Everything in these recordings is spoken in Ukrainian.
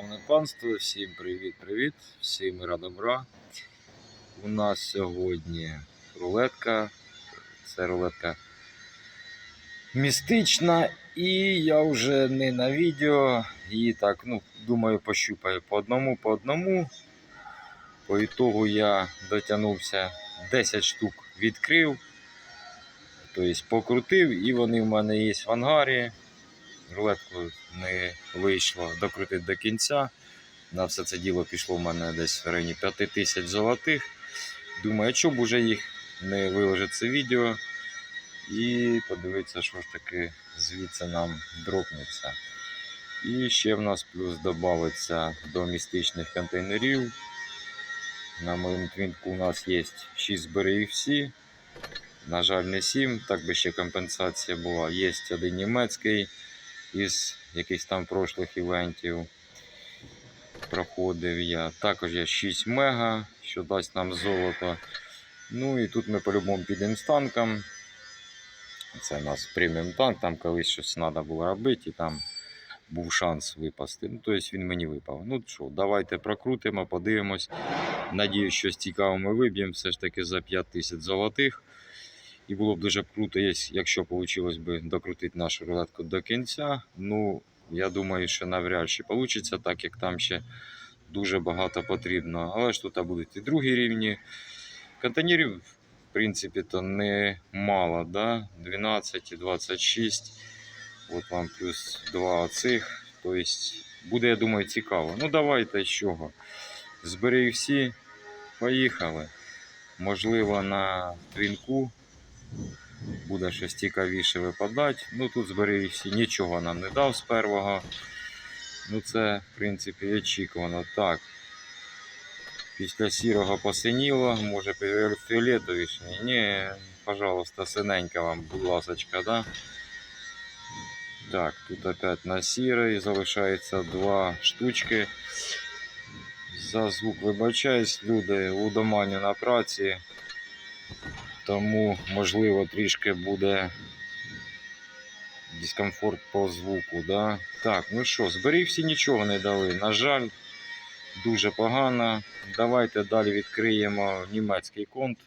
Шановне панство, всім привіт-привіт, всім мира добра. У нас сьогодні рулетка. Це рулетка містична, і я вже не на відео. І так, ну, думаю, пощупаю по одному, по одному. По ітогу я дотягнувся 10 штук відкрив, тобто покрутив, і вони в мене є в ангарі. Рулетку не вийшло докрутити до кінця. На все це діло пішло в мене десь в районі 5 тисяч золотих. Думаю, що б уже їх не виложити це відео і подивитися, що ж таки звідси нам дропнеться. І ще в нас плюс додається до містичних контейнерів. На моєму твінку у нас є 6 зберегів всі. На жаль, не 7, так би ще компенсація була. Є один німецький із якихось там прошлих івентів. Проходив я. Також є 6 мега, що дасть нам золото. Ну і тут ми по-любому підемо з танком. Це у нас преміум танк, там колись щось треба було робити, і там був шанс випасти. Ну, тобто він мені випав. Ну що, давайте прокрутимо, подивимось. Надіюсь, щось цікаве ми виб'ємо все ж таки за 5 тисяч золотих. І було б дуже круто, якщо вийшло б докрутити нашу рулетку до кінця. Ну, я думаю, що навряд чи вийде, так як там ще дуже багато потрібно. Але ж тут будуть і другі рівні. Контейнерів, в принципі, то не мало, да? 12 і 26. От вам плюс два оцих. Тобто буде, я думаю, цікаво. Ну, давайте з чого. Збери всі, поїхали. Можливо, на твінку буде щось цікавіше випадати. Ну тут збери всі нічого нам не дав з первого. Ну це, в принципі, очікувано. Так. Після сірого посиніло, може фіолетовіше. Ні, пожалуйста, синенька вам, будь ласочка, да? Так, тут опять на сірий залишається два штучки. За звук вибачаюсь, люди у домані на праці. Тому, можливо, трішки буде дискомфорт по звуку. Да? Так, ну що, зберіг всі нічого не дали. На жаль, дуже погано. Давайте далі відкриємо німецький конт.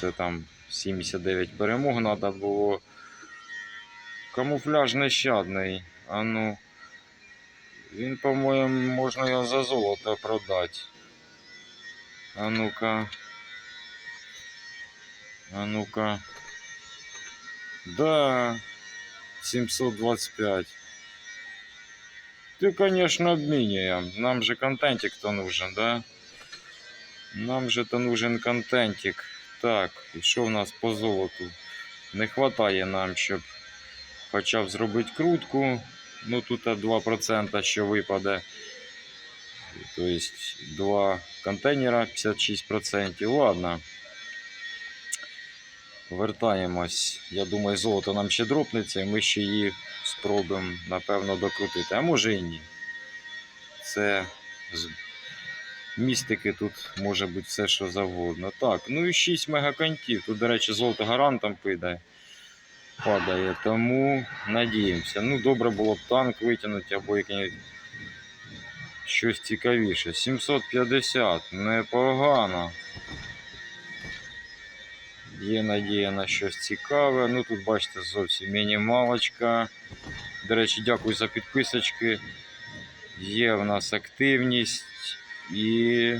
Це там 79 перемог треба було. Камуфляж нещадний. А ну, він, по-моєму, можна його за золото продати. А ну-ка. А ну-ка. Да. 725. Ты, конечно, обменяем. Нам же контентик-то нужен, да? Нам же то нужен контентик. Так, і що в нас по золоту? Не хватає нам, щоб хоча б зробити крутку. Ну тут 2% що випаде. Тобто два контейнера 56%. Ладно. Вертаємось. Я думаю, золото нам ще дропнеться, і ми ще її спробуємо, напевно, докрутити. А може і ні. Це з містики тут може бути все, що завгодно. Так, ну і 6 мегаконтів. Тут, до речі, золото гарантом піде. Падає, тому надіємося. Ну, добре було б танк витягнути або якийсь щось цікавіше. 750, непогано. Є надія на щось цікаве. Ну тут бачите зовсім мінімалочка. До речі, дякую за підписочки. Є в нас активність і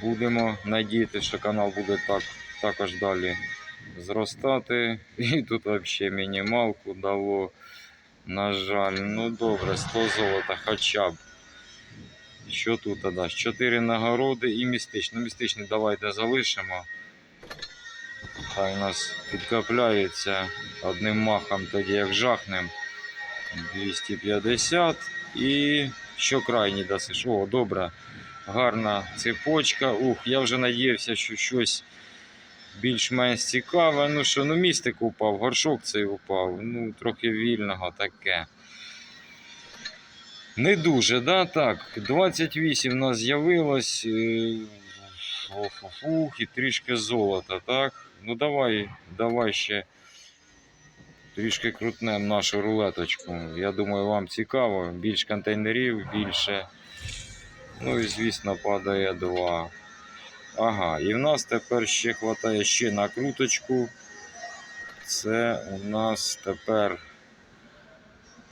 будемо надіяти, що канал буде так, також далі зростати. І тут взагалі мінімалку дало. На жаль, ну добре, 100 золота хоча б. Що тут дасть? 4 нагороди і містичний. Містичний давайте залишимо. Хай у нас підкопляється одним махом, тоді як жахнем. 250 і що крайній дасиш? О, добре. Гарна цепочка. Ух, я вже надіявся, що щось більш-менш цікаве. Ну що, ну містик упав, горшок цей упав. Ну, трохи вільного таке. Не дуже, да? Так, 28 у нас з'явилось. е, Фух, і трішки золота, так? Ну давай, давай ще Трішки крутнем нашу рулеточку. Я думаю, вам цікаво. Більш контейнерів, більше. Ну і звісно, падає два. Ага, і в нас тепер ще хватає ще накруточку. Це у нас тепер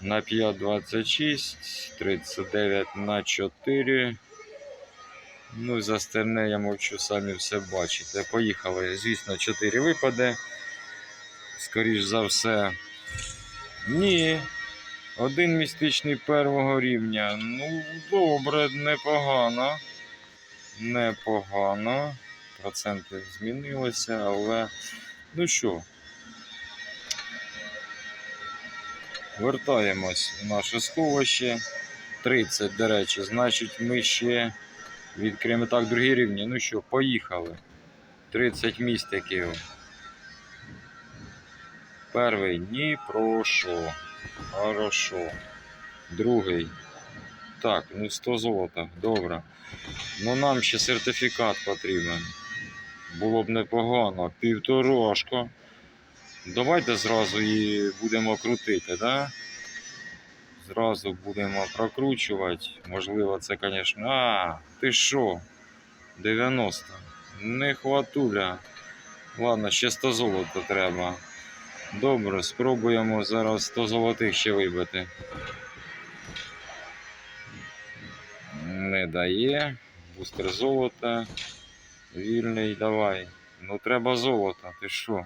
на 5,26, 39 на 4. Ну і за остальне я мовчу, самі все бачите. Поїхали. Звісно, 4 випаде. Скоріш за все. Ні. Один містичний первого рівня. Ну, добре, непогано. Непогано. Проценти змінилися, але. Ну що, вертаємось у наше сховище. 30, до речі, значить, ми ще відкриємо так другі рівні. Ну що, поїхали. 30 містиків. Перший ні про що. Хорошо. Другий. Так, ну 100 золота, добре. Ну нам ще сертифікат потрібен. Було б непогано. Півторашка. Давайте зразу її будемо крутити, да? Зразу будемо прокручувати. Можливо, це, звісно. А, ти що? 90. Не хватуля. Ладно, ще 100 золота треба. Добре, спробуємо зараз 100 золотих ще вибити. Не дає. Бустер золота. Вільний, давай. Ну треба золото, ти що?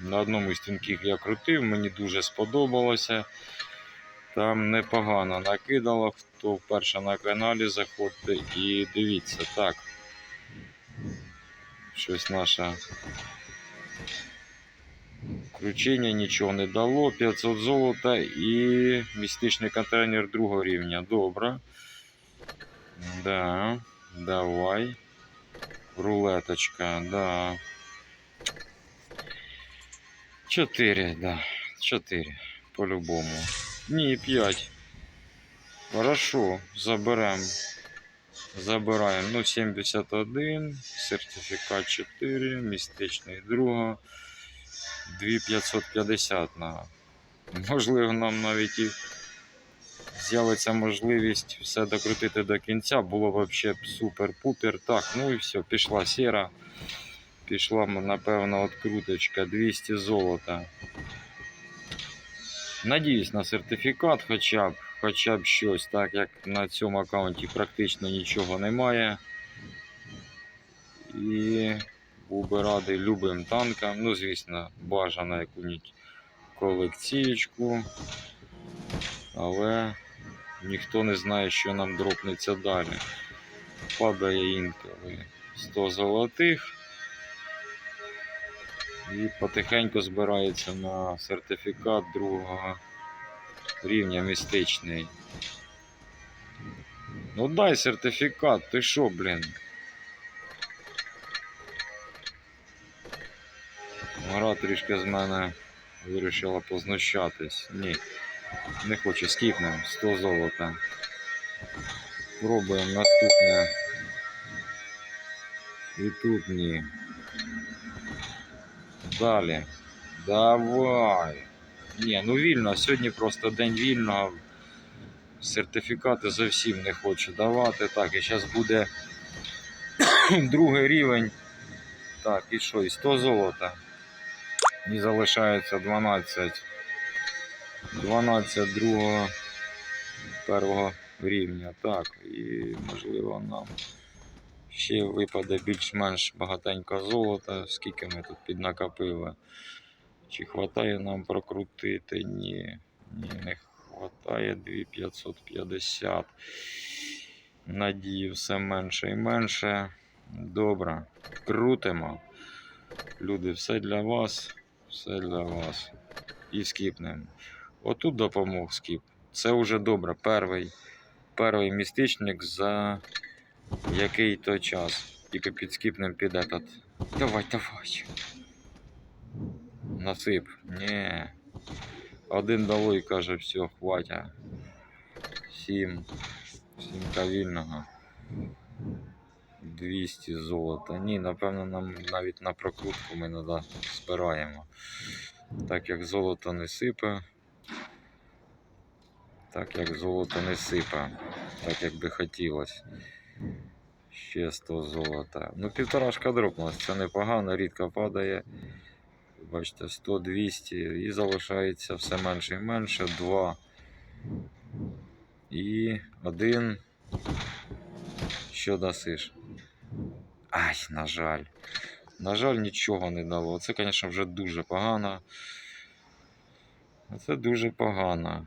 На одному з тінків я крутив, мені дуже сподобалося. Там непогано накидало, хто вперше на каналі заходьте і дивіться. Так. Щось наше кручення нічого не дало. 500 золота і містичний контейнер другого рівня. Добре. Да, давай. Рулеточка, да. 4, да. 4. По-любому. Ні, 5. Хорошо, заберем. Забираємо. Ну, 71, сертифікат 4, містичний друга. 2550 на. Можливо, нам навіть і з'явиться можливість все докрутити до кінця. Було взагалі супер-пупер. Так, ну і все, пішла сіра. Пішла, напевно, откруточка 200 золота. Надіюсь на сертифікат хоча б, хоча б щось, так як на цьому аккаунті практично нічого немає. І був би радий любим танкам. Ну, звісно, бажано яку-нибудь колекцієчку. Але ніхто не знає, що нам дропнеться далі. Падає інколи 100 золотих. І потихеньку збирається на сертифікат другого рівня містичний. Ну дай сертифікат, ти що, блін? Гра трішки з мене вирішила познущатись. Ні. Не хочу, скіпнем. 100 золота. Пробуємо наступне. І тут ні. Далі. Давай. Ні, ну вільно, сьогодні просто день вільного. Сертифікати зовсім не хочу давати. Так, і зараз буде другий рівень. Так, і що, і 100 золота. І залишається 12. 12 другого першого рівня. Так, і можливо нам ще випаде більш-менш багатенько золота, скільки ми тут піднакопили. Чи хватає нам прокрутити? Ні. Ні, не хватає 2550. Надії все менше і менше. Добре. Крутимо. Люди, все для вас. Все для вас. І скіпнемо. Отут допомог скіп. Це вже добре. Перший, перший містичник за який то час. Тільки під скіпнем під этот. Давай, давай. Насип. Ні. Один долой каже, все, хватя. Сім. Сімка вільного. 200 золота. Ні, напевно, нам навіть на прокрутку ми надо збираємо. Так як золото не сипе. Так як золото не сипе. Так як би хотілося. Ще 100 золота. Ну, півторашка дропнулась, це непогано, рідко падає. Бачите, 100-200 і залишається все менше і менше. 2 і 1. Що дасиш? Ай, на жаль. На жаль, нічого не дало. Це, звісно, вже дуже погано. Це дуже погано.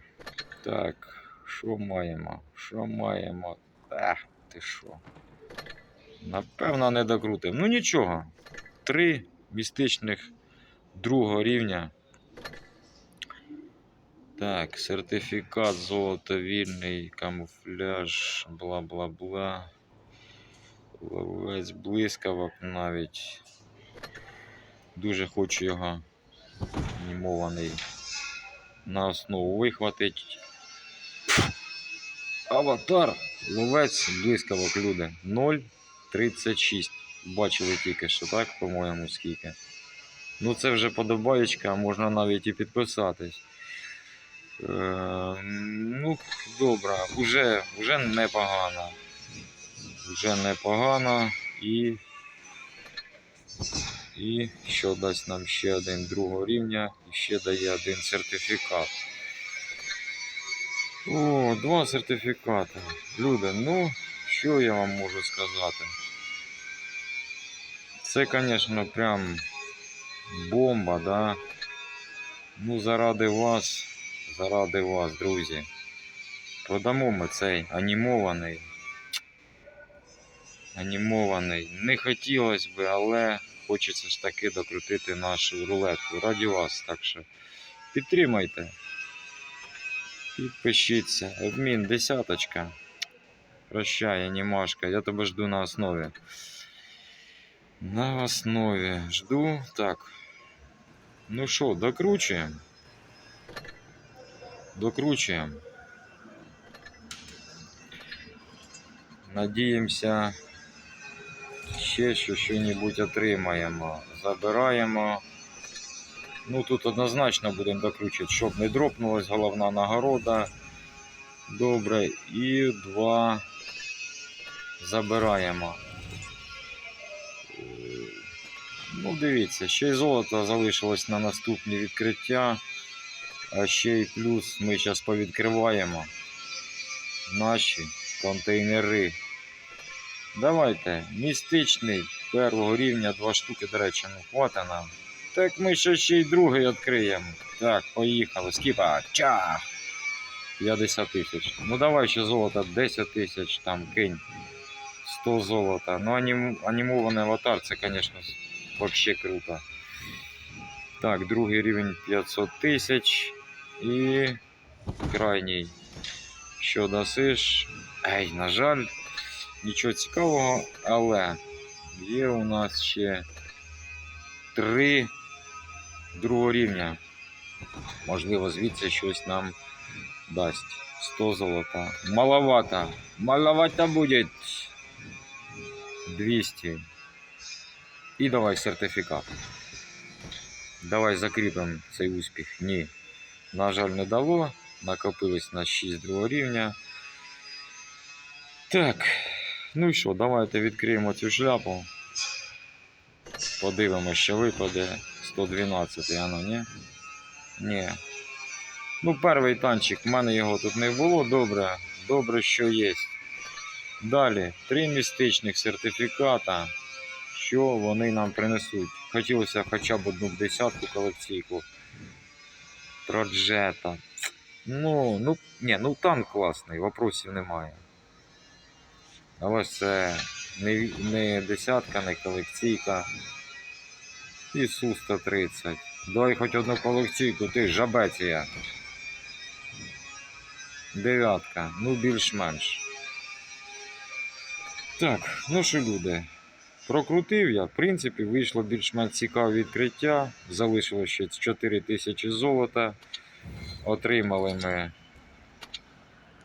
Так, що маємо? Що маємо? Ех, ти що? Напевно, не докрутив. Ну нічого. Три містичних другого рівня. Так, сертифікат, золото вільний, камуфляж, бла-бла-бла. Ловець блискавок навіть. Дуже хочу його анімований на основу вихватить. Аватар, ловець блискавок, люди. 0,36. Бачили тільки що, так, по-моєму, скільки. Ну, це вже подобаєчка, можна навіть і підписатись. Е, ну, добре, вже, вже непогано. Вже непогано і. І що дасть нам ще один другого рівня і ще дає один сертифікат. О, два сертифікати. Люди, ну, що я вам можу сказати? Це, звісно, прям бомба, да? Ну, заради вас, заради вас, друзі. Продамо ми цей анімований. Анімований. Не хотілося би, але хочеться ж таки докрутити нашу рулетку. Раді вас, так що підтримайте. Підпишіться. Обмін десяточка. Прощай, анімашка. Я тебе жду на основі. На основі. Жду. Так. Ну що, докручуємо. Докручуємо. Надіємося, ще що що-небудь отримаємо. Забираємо. Ну тут однозначно будемо докручувати, щоб не дропнулась головна нагорода. Добре. І два забираємо. Ну, дивіться, ще й золото залишилось на наступні відкриття. А ще й плюс ми зараз повідкриваємо наші контейнери. Давайте, містичний першого рівня, два штуки, до речі, ну хвата нам. Так ми ще ще й другий відкриємо. Так, поїхали. Скіпа. Чах! 50 тисяч. Ну давай ще золото 10 тисяч, там кинь. 100 золота. Ну анім... анімований аватар, це, звісно, вообще круто. Так, другий рівень 500 тисяч. І крайній. Що дасиш? Ей, на жаль, нічого цікавого, але є у нас ще три другого рівня. Можливо, звідси щось нам дасть. 100 золота. Маловато. Маловато буде. 200. І давай сертифікат. Давай закріпимо цей успіх. Ні. На жаль, не дало. Накопилось на 6 другого рівня. Так. Ну і що, давайте відкриємо цю шляпу. Подивимося, що випаде. 112, ано, ні? Ні. Ну, перший танчик, в мене його тут не було. Добре. Добре, що є. Далі, три містичних сертифіката. Що вони нам принесуть? Хотілося хоча б одну десятку колекційку. Проджета. Ну, ну, ні, ну танк класний, вопросів немає. Але ж це не, не десятка, не колекційка. І Су-130. Дай хоч одну колекційку, ти жабець я. Дев'ятка, ну більш-менш. Так, ну що люди. Прокрутив я, в принципі, вийшло більш-менш цікаве відкриття. Залишилось ще 4 тисячі золота. Отримали ми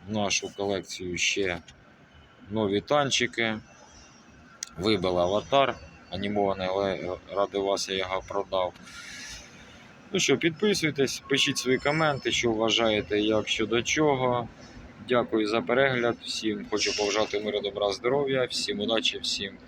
нашу колекцію ще нові танчики. Вибили аватар анімований, але ради вас я його продав. Ну що, підписуйтесь, пишіть свої коменти, що вважаєте, як щодо чого. Дякую за перегляд. Всім хочу побажати миру, добра, здоров'я, всім удачі, всім па